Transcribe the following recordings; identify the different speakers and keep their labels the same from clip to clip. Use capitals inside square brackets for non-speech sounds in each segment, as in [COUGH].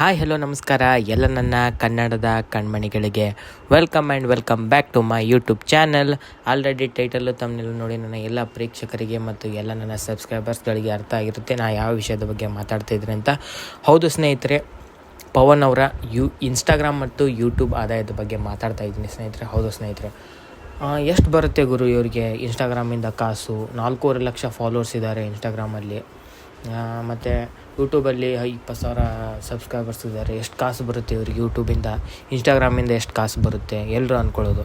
Speaker 1: Hi hello ನಮಸ್ಕಾರ. ಎಲ್ಲ ನನ್ನ ಕನ್ನಡದ ಕಣ್ಮಣಿಗಳಿಗೆ welcome and welcome back to my YouTube channel already title ತಮ್ಮನೆಲ್ಲ ನೋಡಿ ನನ್ನ ಎಲ್ಲ ಪ್ರೇಕ್ಷಕರಿಗೆ ಮತ್ತು ಎಲ್ಲ ನನ್ನ ಸಬ್ಸ್ಕ್ರೈಬರ್ಸ್ಗಳಿಗೆ ಅರ್ಥ ಆಗಿರುತ್ತೆ. ನಾ ಯಾವ ವಿಷಯದ ಬಗ್ಗೆ ಮಾತಾಡ್ತಾ ಇದ್ದೀನಿ ಅಂತ. ಹೌದು ಸ್ನೇಹಿತರೆ, ಪವನ್ ಅವರ ಯು ಇನ್ಸ್ಟಾಗ್ರಾಮ್ ಮತ್ತು ಯೂಟ್ಯೂಬ್ ಆದಾಯದ ಬಗ್ಗೆ ಮಾತಾಡ್ತಾ ಇದ್ದೀನಿ ಸ್ನೇಹಿತರೆ. ಹೌದು ಸ್ನೇಹಿತರೆ. ಎಷ್ಟು ಬರುತ್ತೆ ಗುರು ಇವರಿಗೆ ಇನ್ಸ್ಟಾಗ್ರಾಮಿಂದ ಕಾಸು? ನಾಲ್ಕೂವರೆ ಲಕ್ಷ ಫಾಲೋವರ್ಸ್ ಇದ್ದಾರೆ ಇನ್ಸ್ಟಾಗ್ರಾಮಲ್ಲಿ ಮತ್ತು ಯೂಟ್ಯೂಬಲ್ಲಿ ಇಪ್ಪತ್ತು ಸಾವಿರ ಸಬ್ಸ್ಕ್ರೈಬರ್ಸ್ ಇದ್ದಾರೆ. ಎಷ್ಟು ಕಾಸು ಬರುತ್ತೆ ಇವ್ರಿಗೆ ಯೂಟ್ಯೂಬಿಂದ? ಇನ್ಸ್ಟಾಗ್ರಾಮಿಂದ ಎಷ್ಟು ಕಾಸು ಬರುತ್ತೆ? ಎಲ್ಲರೂ ಅಂದ್ಕೊಳ್ಳೋದು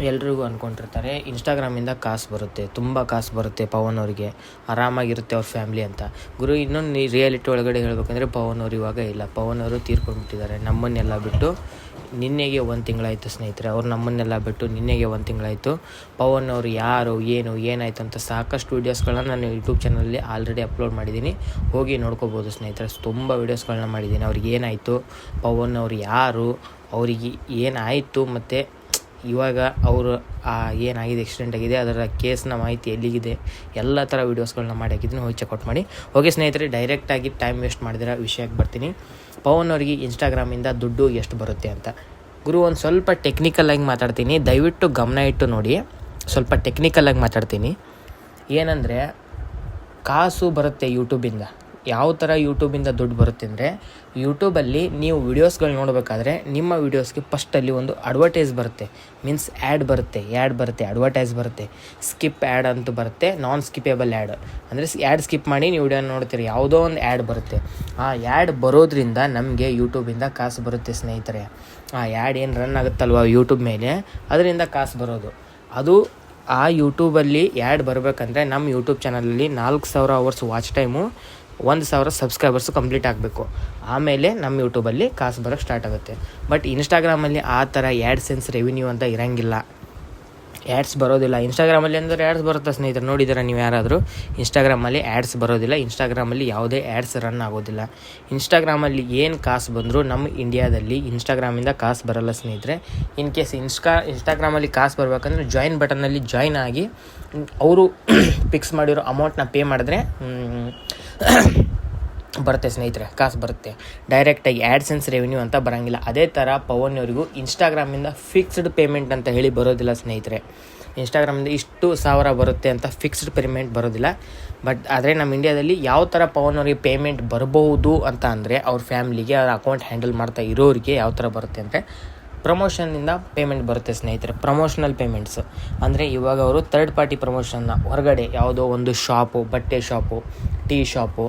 Speaker 1: ಎಲ್ರಿಗೂ ಅಂದ್ಕೊಂಡಿರ್ತಾರೆ ಇನ್ಸ್ಟಾಗ್ರಾಮಿಂದ ಕಾಸು ಬರುತ್ತೆ, ತುಂಬ ಕಾಸು ಬರುತ್ತೆ ಪವನ್ ಅವರಿಗೆ. ಆರಾಮಾಗಿರುತ್ತೆ ಅವ್ರ ಫ್ಯಾಮ್ಲಿ ಅಂತ. ಗುರು, ಇನ್ನೊಂದು ರಿಯಾಲಿಟಿ ಒಳಗಡೆ ಹೇಳಬೇಕಂದ್ರೆ ಪವನ್ ಅವರು ಇವಾಗ ಇಲ್ಲ. ಪವನ್ ಅವರು ತೀರ್ಕೊಂಡ್ಬಿಟ್ಟಿದ್ದಾರೆ. ನಮ್ಮನ್ನೆಲ್ಲ ಬಿಟ್ಟು ನಿನ್ನೆಗೆ ಒಂದು ತಿಂಗಳಾಯಿತು ಸ್ನೇಹಿತರೆ. ಅವ್ರು ನಮ್ಮನ್ನೆಲ್ಲ ಬಿಟ್ಟು ನಿನ್ನೆಗೆ ಒಂದು ತಿಂಗಳಾಯಿತು. ಪವನ್ ಅವರು ಯಾರು, ಏನು, ಏನಾಯಿತು ಅಂತ ಸಾಕಷ್ಟು ವೀಡಿಯೋಸ್ಗಳನ್ನ ನಾನು ಯೂಟ್ಯೂಬ್ ಚಾನಲಲ್ಲಿ ಆಲ್ರೆಡಿ ಅಪ್ಲೋಡ್ ಮಾಡಿದ್ದೀನಿ. ಹೋಗಿ ನೋಡ್ಕೋಬೋದು ಸ್ನೇಹಿತರೆ. ತುಂಬ ವೀಡಿಯೋಸ್ಗಳನ್ನ ಮಾಡಿದ್ದೀನಿ. ಅವ್ರಿಗೆ ಏನಾಯಿತು? ಪವನ್ ಅವರು ಯಾರು? ಅವರಿಗೆ ಏನಾಯಿತು? ಮತ್ತು ಇವಾಗ ಅವರು, ಆ, ಏನಾಗಿದೆ ಆಕ್ಸಿಡೆಂಟ್ ಆಗಿದೆ, ಅದರ ಕೇಸ್ನ ಮಾಹಿತಿ ಎಲ್ಲಿಗಿದೆ, ಎಲ್ಲ ಥರ ವೀಡಿಯೋಸ್ಗಳನ್ನ ಮಾಡಿ ಹಾಕಿದ್ದೀನಿ, ಹೋಗಿ ಚೆಕ್ಔಟ್ ಮಾಡಿ. ಓಕೆ ಸ್ನೇಹಿತರೆ ಡೈರೆಕ್ಟಾಗಿ ಟೈಮ್ ವೇಸ್ಟ್ ಮಾಡಿದಿರೋ ವಿಷಯಕ್ಕೆ ಬರ್ತೀನಿ. ಪವನ್ ಅವರಿಗೆ ಇನ್ಸ್ಟಾಗ್ರಾಮಿಂದ ದುಡ್ಡು ಎಷ್ಟು ಬರುತ್ತೆ ಅಂತ. ಗುರು, ಒಂದು ಸ್ವಲ್ಪ ಟೆಕ್ನಿಕಲಾಗಿ ಮಾತಾಡ್ತೀನಿ. ದಯವಿಟ್ಟು ಗಮನ ಇಟ್ಟು ನೋಡಿ. ಸ್ವಲ್ಪ ಟೆಕ್ನಿಕಲಾಗಿ ಮಾತಾಡ್ತೀನಿ. ಏನಂದರೆ, ಕಾಸು ಬರುತ್ತೆ ಯೂಟ್ಯೂಬಿಂದ ಯಾವ ಥರ ಯೂಟ್ಯೂಬಿಂದ ದುಡ್ಡು ಬರುತ್ತೆ ಅಂದರೆ ಯೂಟ್ಯೂಬಲ್ಲಿ ನೀವು ವೀಡಿಯೋಸ್ಗಳು ನೋಡಬೇಕಾದ್ರೆ ನಿಮ್ಮ ವೀಡಿಯೋಸ್ಗೆ ಫಸ್ಟಲ್ಲಿ ಒಂದು ಅಡ್ವರ್ಟೈಸ್ ಬರುತ್ತೆ. ಮೀನ್ಸ್ ಆ್ಯಡ್ ಬರುತ್ತೆ ಆ್ಯಡ್ ಬರುತ್ತೆ ಅಡ್ವರ್ಟೈಸ್ ಬರುತ್ತೆ. ಸ್ಕಿಪ್ ಆ್ಯಡ್ ಅಂತ ಬರುತ್ತೆ ನಾನ್ ಸ್ಕಿಪೇಬಲ್ ಆ್ಯಡ್ ಅಂದರೆ ಆ್ಯಡ್ ಸ್ಕಿಪ್ ಮಾಡಿ ನೀವು ವಿಡಿಯೋ ನೋಡ್ತೀರಿ, ಯಾವುದೋ ಒಂದು ಆ್ಯಡ್ ಬರುತ್ತೆ. ಆ ಆ್ಯಡ್ ಬರೋದ್ರಿಂದ ನಮಗೆ ಯೂಟ್ಯೂಬಿಂದ ಕಾಸು ಬರುತ್ತೆ ಸ್ನೇಹಿತರೆ. ಆ ಆ್ಯಡ್ ಏನು ರನ್ ಆಗುತ್ತಲ್ವ ಯೂಟ್ಯೂಬ್ ಮೇಲೆ? ಅದರಿಂದ ಕಾಸು ಬರೋದು. ಅದು ಆ ಯೂಟ್ಯೂಬಲ್ಲಿ ಆ್ಯಡ್ ಬರಬೇಕಂದ್ರೆ ನಮ್ಮ ಯೂಟ್ಯೂಬ್ ಚಾನಲಲ್ಲಿ ನಾಲ್ಕು ಸಾವಿರ ಅವರ್ಸ್ ವಾಚ್ ಟೈಮು ಒಂದು ಸಾವಿರ ಸಬ್ಸ್ಕ್ರೈಬರ್ಸು ಕಂಪ್ಲೀಟ್ ಆಗಬೇಕು. ಆಮೇಲೆ ನಮ್ಮ ಯೂಟ್ಯೂಬಲ್ಲಿ ಕಾಸು ಬರೋಕ್ಕೆ ಸ್ಟಾರ್ಟ್ ಆಗುತ್ತೆ. ಬಟ್ ಇನ್ಸ್ಟಾಗ್ರಾಮಲ್ಲಿ ಆ ಥರ ಆ್ಯಡ್ ಸೆನ್ಸ್ ರೆವಿನ್ಯೂ ಅಂತ ಇರೋಂಗಿಲ್ಲ. ಆ್ಯಡ್ಸ್ ಬರೋದಿಲ್ಲ. ಇನ್ಸ್ಟಾಗ್ರಾಮಲ್ಲಿ ಅಂದರೆ ಆ್ಯಡ್ಸ್ ಬರುತ್ತೆ ಸ್ನೇಹಿತರೆ, ನೋಡಿದ್ದೀರಾ ನೀವು ಯಾರಾದರೂ? ಇನ್ಸ್ಟಾಗ್ರಾಮಲ್ಲಿ ಆ್ಯಡ್ಸ್ ಬರೋದಿಲ್ಲ. ಇನ್ಸ್ಟಾಗ್ರಾಮಲ್ಲಿ ಯಾವುದೇ ಆ್ಯಡ್ಸ್ ರನ್ ಆಗೋದಿಲ್ಲ. ಇನ್ಸ್ಟಾಗ್ರಾಮಲ್ಲಿ ಏನು ಕಾಸು ಬಂದರೂ ನಮ್ಮ ಇಂಡಿಯಾದಲ್ಲಿ ಇನ್ಸ್ಟಾಗ್ರಾಮಿಂದ ಕಾಸು ಬರೋಲ್ಲ ಸ್ನೇಹಿತರೆ. ಇನ್ ಕೇಸ್ ಇನ್ಸ್ಟಾ ಇನ್ಸ್ಟಾಗ್ರಾಮಲ್ಲಿ ಕಾಸು ಬರಬೇಕಂದ್ರೆ ಜಾಯಿನ್ ಬಟನಲ್ಲಿ ಜಾಯ್ನ್ ಆಗಿ, ಅವರು ಫಿಕ್ಸ್ [COUGHS] ಮಾಡಿರೋ ಅಮೌಂಟ್ನ ಪೇ ಮಾಡಿದ್ರೆ ಬರುತ್ತೆ ಸ್ನೇಹಿತರೆ, ಕಾಸು ಬರುತ್ತೆ. ಡೈರೆಕ್ಟಾಗಿ ಆ್ಯಡ್ಸೆನ್ಸ್ ರೆವಿನ್ಯೂ ಅಂತ ಬರೋಂಗಿಲ್ಲ. ಅದೇ ಥರ ಪವನ್ ಅವರಿಗೂ ಇನ್ಸ್ಟಾಗ್ರಾಮಿಂದ ಫಿಕ್ಸ್ಡ್ ಪೇಮೆಂಟ್ ಅಂತ ಹೇಳಿ ಬರೋದಿಲ್ಲ ಸ್ನೇಹಿತರೆ. ಇನ್ಸ್ಟಾಗ್ರಾಮಿಂದ ಇಷ್ಟು ಸಾವಿರ ಬರುತ್ತೆ ಅಂತ ಫಿಕ್ಸ್ಡ್ ಪೇಮೆಂಟ್ ಬರೋದಿಲ್ಲ. ಬಟ್ ಆದರೆ ನಮ್ಮ ಇಂಡಿಯಾದಲ್ಲಿ ಯಾವ ಥರ ಪವನ್ ಅವರಿಗೆ ಪೇಮೆಂಟ್ ಬರಬಹುದು ಅಂತ ಅಂದರೆ ಅವ್ರ ಫ್ಯಾಮ್ಲಿಗೆ ಅವ್ರ ಅಕೌಂಟ್ ಹ್ಯಾಂಡಲ್ ಮಾಡ್ತಾ ಇರೋರಿಗೆ ಯಾವ ಥರ ಬರುತ್ತೆ ಅಂದರೆ ಪ್ರಮೋಷನ್ನಿಂದ ಪೇಮೆಂಟ್ ಬರುತ್ತೆ ಸ್ನೇಹಿತರೆ ಪ್ರಮೋಷನಲ್ ಪೇಮೆಂಟ್ಸ್ ಅಂದರೆ ಇವಾಗ ಅವರು ಥರ್ಡ್ ಪಾರ್ಟಿ ಪ್ರಮೋಷನ್ನ ಹೊರಗಡೆ ಯಾವುದೋ ಒಂದು ಶಾಪು ಬಟ್ಟೆ ಶಾಪು ಟೀ ಶಾಪು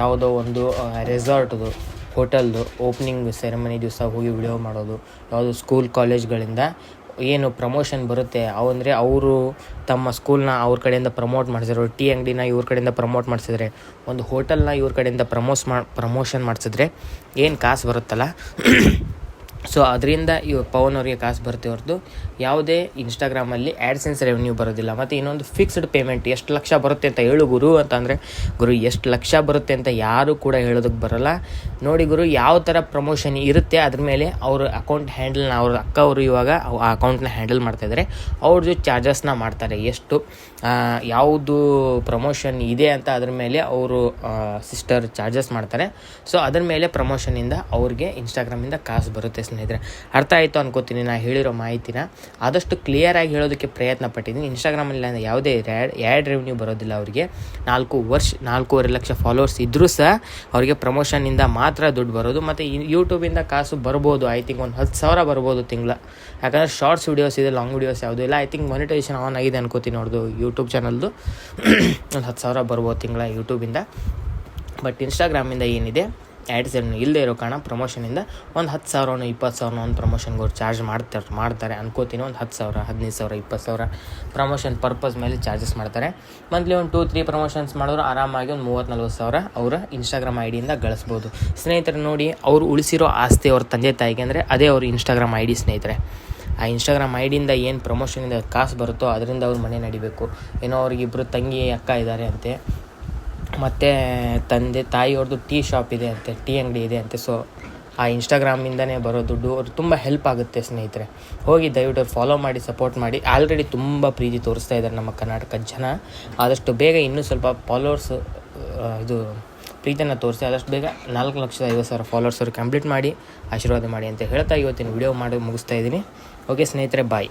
Speaker 1: ಯಾವುದೋ ಒಂದು ರೆಸಾರ್ಟ್ದು ಹೋಟೆಲ್ದು ಓಪನಿಂಗ್ ಸೆರೆಮನಿ ದಿವಸ ಹೋಗಿ ವಿಡಿಯೋ ಮಾಡೋದು, ಯಾವುದೋ ಸ್ಕೂಲ್ ಕಾಲೇಜ್ಗಳಿಂದ ಏನು ಪ್ರಮೋಷನ್ ಬರುತ್ತೆ ಅವು ಅಂದರೆ ಅವರು ತಮ್ಮ ಸ್ಕೂಲ್ನ ಅವ್ರ ಕಡೆಯಿಂದ ಪ್ರಮೋಟ್ ಮಾಡಿಸಿದ್ರು ಟೀ ಅಂಗಡಿನ ಇವ್ರ ಕಡೆಯಿಂದ ಪ್ರಮೋಟ್ ಮಾಡಿಸಿದ್ರೆ, ಒಂದು ಹೋಟೆಲ್ನ ಇವ್ರ ಕಡೆಯಿಂದ ಪ್ರಮೋಸ್ ಮಾ ಪ್ರಮೋಷನ್ ಮಾಡಿಸಿದ್ರೆ ಏನು ಕಾಸು ಬರುತ್ತಲ್ಲ? ಸೊ ಅದರಿಂದ ಇವ ಪವನ್ ಅವರಿಗೆ ಕಾಸು ಬರುತ್ತೆ ಹೊರತು ಯಾವುದೇ ಇನ್ಸ್ಟಾಗ್ರಾಮಲ್ಲಿ ಆ್ಯಡ್ಸೆನ್ಸ್ ರೆವೆನ್ಯೂ ಬರೋದಿಲ್ಲ. ಮತ್ತು ಇನ್ನೊಂದು ಫಿಕ್ಸ್ಡ್ ಪೇಮೆಂಟ್ ಎಷ್ಟು ಲಕ್ಷ ಬರುತ್ತೆ ಅಂತ ಹೇಳು ಗುರು ಅಂತಂದರೆ, ಗುರು ಎಷ್ಟು ಲಕ್ಷ ಬರುತ್ತೆ ಅಂತ ಯಾರೂ ಕೂಡ ಹೇಳೋದಕ್ಕೆ ಬರೋಲ್ಲ. ನೋಡಿ ಗುರು, ಯಾವ ಥರ ಪ್ರಮೋಷನ್ ಇರುತ್ತೆ ಅದ್ರ ಮೇಲೆ ಅವ್ರ ಅಕೌಂಟ್ ಹ್ಯಾಂಡಲ್ನ ಅವ್ರ ಅಕ್ಕ ಅವರು ಇವಾಗ ಆ ಅಕೌಂಟ್ನ ಹ್ಯಾಂಡಲ್ ಮಾಡ್ತಾಯಿದ್ದಾರೆ ಅವ್ರದ್ದು ಚಾರ್ಜಸ್ನ ಮಾಡ್ತಾರೆ. ಎಷ್ಟು ಯಾವುದು ಪ್ರಮೋಷನ್ ಇದೆ ಅಂತ ಅದ್ರ ಮೇಲೆ ಅವರು ಸಿಸ್ಟರ್ ಚಾರ್ಜಸ್ ಮಾಡ್ತಾರೆ. ಸೊ ಅದ್ರ ಮೇಲೆ ಪ್ರಮೋಷನಿಂದ ಅವ್ರಿಗೆ ಇನ್ಸ್ಟಾಗ್ರಾಮಿಂದ ಕಾಸು ಬರುತ್ತೆ ಸ್ನೇಹಿತರೆ, ಅರ್ಥ ಆಯಿತು ಅನ್ಕೋತೀನಿ ನಾನು ಹೇಳಿರೋ ಮಾಹಿತಿನ. ಆದಷ್ಟು ಕ್ಲಿಯರಾಗಿ ಹೇಳೋದಕ್ಕೆ ಪ್ರಯತ್ನ ಪಟ್ಟಿದ್ದೀನಿ. ಇನ್ಸ್ಟಾಗ್ರಾಮಲ್ಲಿ ಯಾವುದೇ ರ್ಯಾಡ್ ಆ್ಯಡ್ ರೆವಿನ್ಯೂ ಬರೋದಿಲ್ಲ ಅವರಿಗೆ. ನಾಲ್ಕು ವರ್ಷ, ನಾಲ್ಕೂವರೆ ಲಕ್ಷ ಫಾಲೋವರ್ಸ್ ಇದ್ದರೂ ಸಹ ಅವರಿಗೆ ಪ್ರಮೋಷನ್ನಿಂದ ಮಾತ್ರ ದುಡ್ಡು ಬರೋದು. ಮತ್ತು ಯೂಟ್ಯೂಬಿಂದ ಕಾಸು ಬರ್ಬೋದು. ಐ ಥಿಂಕ್ ಒಂದು ಹತ್ತು ಸಾವಿರ ಬರ್ಬೋದು ತಿಂಗಳ. ಯಾಕಂದರೆ ಶಾರ್ಟ್ಸ್ ವೀಡಿಯೋಸ್ ಇದೆ ಲಾಂಗ್ ವೀಡಿಯೋಸ್ ಯಾವುದೂ ಇಲ್ಲ. ಐ ಥಿಂಕ್ ಮಾನಿಟೈಸೇಷನ್ ಆನ್ ಆಗಿದೆ ಅನ್ಕೋತೀನಿ ಅವ್ರದ್ದು ಯೂಟ್ಯೂಬ್ ಚಾನಲ್ದು ಒಂದು ಹತ್ತು ಸಾವಿರ ಬರ್ಬೋದು ತಿಂಗಳ ಯೂಟ್ಯೂಬಿಂದ ಬಟ್ ಇನ್ಸ್ಟಾಗ್ರಾಮಿಂದ ಏನಿದೆ? ಆ್ಯಡ್ಸ್ ಏನು ಇಲ್ಲದೆ ಇರೋ ಕಾರಣ ಪ್ರಮೋಷನಿಂದ ಒಂದು ಹತ್ತು ಸಾವಿರನೋ ಇಪ್ಪತ್ತು ಸಾವಿರನೋ ಒಂದು ಪ್ರಮೋಷನ್ಗೆ ಅವ್ರು ಚಾರ್ಜ್ ಮಾಡ್ತಾರೆ ಮಾಡ್ತಾರೆ ಅನ್ಕೋತೀನಿ ಒಂದು ಹತ್ತು ಸಾವಿರ, ಹದಿನೈದು ಸಾವಿರ, ಇಪ್ಪತ್ತು ಸಾವಿರ ಪ್ರಮೋಷನ್ ಪರ್ಪಸ್ ಮೇಲೆ ಚಾರ್ಜಸ್ ಮಾಡ್ತಾರೆ. ಮಂತ್ಲಿ ಒಂದು ಟೂ ತ್ರೀ ಪ್ರಮೋಷನ್ಸ್ ಮಾಡಿದ್ರು ಆರಾಮಾಗಿ ಒಂದು ಮೂವತ್ತು, ನಲ್ವತ್ತು ಸಾವಿರ ಅವರ ಇನ್ಸ್ಟಾಗ್ರಾಮ್ ಐ ಡಿಯಿಂದ ಗಳಿಸ್ಬೋದು. ಸ್ನೇಹಿತರೆ ನೋಡಿ, ಅವರು ಉಳಿಸಿರೋ ಆಸ್ತಿ ಅವ್ರ ತಂದೆ ತಾಯಿಗೆ ಅಂದರೆ ಅದೇ ಅವ್ರ ಇನ್ಸ್ಟಾಗ್ರಾಮ್ ಐ ಡಿ ಸ್ನೇಹಿತರೆ. ಆ ಇನ್ಸ್ಟಾಗ್ರಾಮ್ ಐ ಡಿಯಿಂದ ಏನು ಪ್ರಮೋಷನಿಂದ ಕಾಸು ಬರುತ್ತೋ ಅದರಿಂದ ಅವ್ರ ಮನೆ ನಡಿಬೇಕು. ಏನೋ ಅವ್ರಿಗಿಬ್ಬರು ತಂಗಿ, ಅಕ್ಕ ಇದ್ದಾರೆ ಅಂತೆ. ಮತ್ತು ತಂದೆ ತಾಯಿಯವ್ರದ್ದು ಟೀ ಶಾಪ್ ಇದೆ ಅಂತೆ, ಟೀ ಅಂಗಡಿ ಇದೆ ಅಂತೆ. ಸೊ ಆ ಇನ್ಸ್ಟಾಗ್ರಾಮಿಂದನೇ ಬರೋ ದುಡ್ಡು. ಅವ್ರು ತುಂಬ ಹೆಲ್ಪ್ ಆಗುತ್ತೆ ಸ್ನೇಹಿತರೆ. ಹೋಗಿ ದಯವಿಟ್ಟು ಫಾಲೋ ಮಾಡಿ ಸಪೋರ್ಟ್ ಮಾಡಿ. ಆಲ್ರೆಡಿ ತುಂಬ ಪ್ರೀತಿ ತೋರಿಸ್ತಾ ಇದ್ದಾರೆ ನಮ್ಮ ಕರ್ನಾಟಕದ ಜನ. ಆದಷ್ಟು ಬೇಗ ಇನ್ನೂ ಸ್ವಲ್ಪ ಫಾಲೋವರ್ಸ್ ಇದು ಪ್ರೀತಿಯನ್ನು ತೋರಿಸಿ. ಆದಷ್ಟು ಬೇಗ ನಾಲ್ಕು ಲಕ್ಷದ ಐವತ್ತು ಸಾವಿರ ಫಾಲೋವರ್ಸ್ ಅವರು ಕಂಪ್ಲೀಟ್ ಮಾಡಿ, ಆಶೀರ್ವಾದ ಮಾಡಿ ಅಂತ ಹೇಳ್ತಾ ಇವತ್ತಿನ ವಿಡಿಯೋ ಮಾಡಿ ಮುಗಿಸ್ತಾ ಇದ್ದೀನಿ. ಓಕೆ ಸ್ನೇಹಿತರೆ ಬಾಯ್